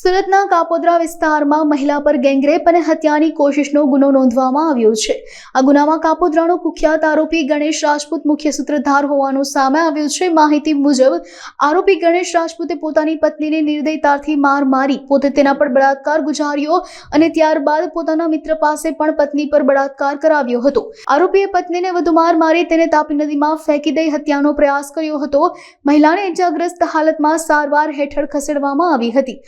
સુરતના કાપોદ્રા વિસ્તારમાં મહિલા પર ગેંગરેપ અને હત્યાની કોશિશનો ગુનો નોંધવામાં આવ્યો છે. આ ગુનામાં કાપોદ્રાનો કુખ્યાત આરોપી ગણેશ રાજપૂત મુખ્ય સૂત્રધાર હોવાનું સામે આવ્યું છે. માહિતી મુજબ, આરોપી ગણેશ રાજપૂતે પોતાની પત્નીને નિર્દયતાથી માર મારી, પોતે તેના પર બળાત્કાર ગુજાર્યો અને ત્યારબાદ પોતાના મિત્ર પાસે પણ પત્ની પર બળાત્કાર કરાવ્યો હતો. આરોપીએ પત્નીને વધુ માર મારી તેને તાપી નદીમાં ફેંકી દઈ હત્યાનો પ્રયાસ કર્યો હતો. મહિલાને ઇજાગ્રસ્ત હાલતમાં સારવાર હેઠળ ખસેડવામાં આવી હતી.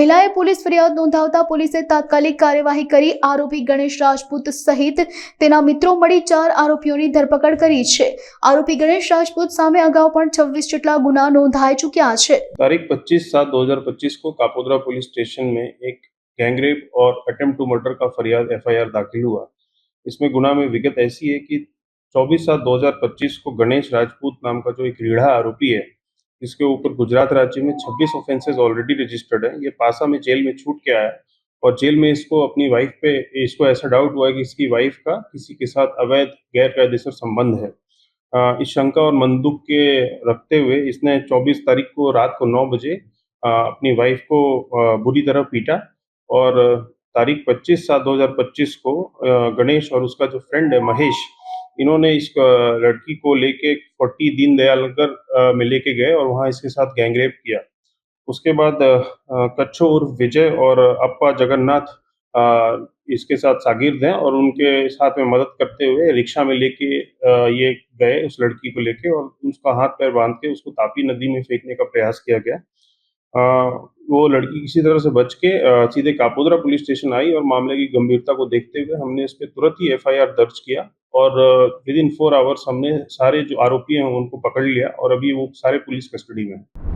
મહિલાએ પોલીસ ફરિયાદ નોંધાવતા પોલીસે તાત્કાલિક કાર્યવાહી કરી આરોપી ગણેશ રાજપૂત સહિત તેના મિત્રો મળી ચાર આરોપીઓની ધરપકડ કરી છે આરોપી ગણેશ રાજપૂત સામે અગાઉ પણ છવ્વીસ જેટલા ગુના નોંધાઈ ચૂક્યા છે तारीख 25 सात 2025 को कापोद्रा पुलिस स्टेशन में एक गैंगरेप और अटेम्प्ट टू मर्डर का फरियाद एफआईआर दाखिल हुआ इसमें गुना में विगत ऐसी है कि 24 सात 2025 को गणेश राजपूत नाम का जो एक रीढ़ा आरोपी है इसके ऊपर गुजरात राज्य में 26 ऑफेंसेस ऑलरेडी रजिस्टर्ड है। ये पासा में जेल में छूट के आया और जेल में इसको अपनी वाइफ पे, इसको ऐसा डाउट हुआ है कि इसकी वाइफ का किसी के साथ अवैध गैर कायदेसर संबंध है। इस शंका और मंदुक के रखते हुए इसने 24 तारीख को रात को 9 बजे अपनी वाइफ को बुरी तरह पीटा और तारीख 25 सात 2025 को गणेश और उसका जो फ्रेंड है महेश इन्होंने इस लड़की को लेके फोर्टी दीन दयाल नगर में लेके गए और वहाँ इसके साथ गैंगरेप किया। उसके बाद कच्छो उर्फ़ विजय और अप्पा जगन्नाथ इसके साथ शागिर्द हैं और उनके साथ में मदद करते हुए रिक्शा में लेके ये गए उस लड़की को लेके और उसका हाथ पैर बाँध के उसको तापी नदी में फेंकने का प्रयास किया गया। अ, वो लड़की किसी तरह से बच के सीधे कापोदरा पुलिस स्टेशन आई और मामले की गंभीरता को देखते हुए हमने इस पर तुरंत ही एफआईआर दर्ज किया। और विद इन फोर आवर्स हमने सारे जो आरोपी हैं उनको पकड़ लिया और अभी वो सारे पुलिस कस्टडी में हैं।